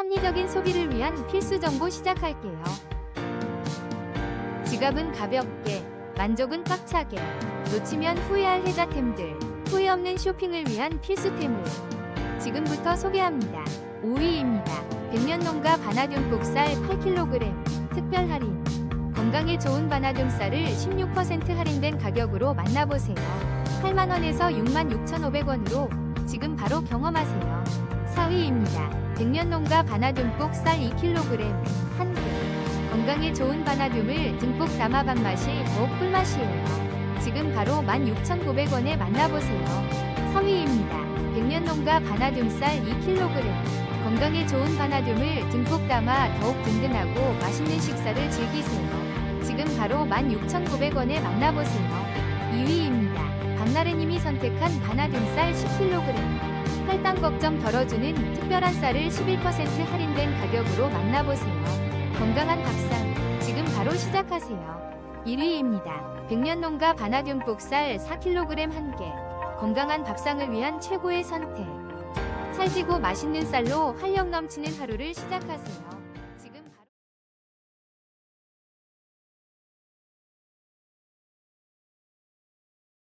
합리적인 소비를 위한 필수 정보 시작할게요. 지갑은 가볍게, 만족은 꽉차게, 놓치면 후회할 혜자템들, 후회 없는 쇼핑을 위한 필수템을 지금부터 소개합니다. 5위입니다. 백년농가 바나듐국살 8kg 특별 할인. 건강에 좋은 바나듐 쌀을 16% 할인된 가격으로 만나보세요. 8만원에서 66,500원으로 지금 바로 경험하세요. 4위입니다. 백년농가 바나듐국 쌀 2kg 한 개. 건강에 좋은 바나듐을 듬뿍 담아 반 맛이 더욱 꿀맛이에요. 지금 바로 16,900원에 만나보세요. 3위입니다. 백년농가 바나듐 쌀 2kg. 건강에 좋은 바나듐을 듬뿍 담아 더욱 든든하고 맛있는 식사를 즐기세요. 지금 바로 16,900원에 만나보세요. 2위입니다. 박나래님이 선택한 바나듐 쌀 10kg. 혈당 걱정 덜어주는 특별한 쌀을 11% 할인된 가격으로 만나보세요. 건강한 밥상, 지금 바로 시작하세요. 1위입니다. 백년농가 바나듐국쌀 4kg 한 개. 건강한 밥상을 위한 최고의 선택. 찰지고 맛있는 쌀로 활력 넘치는 하루를 시작하세요.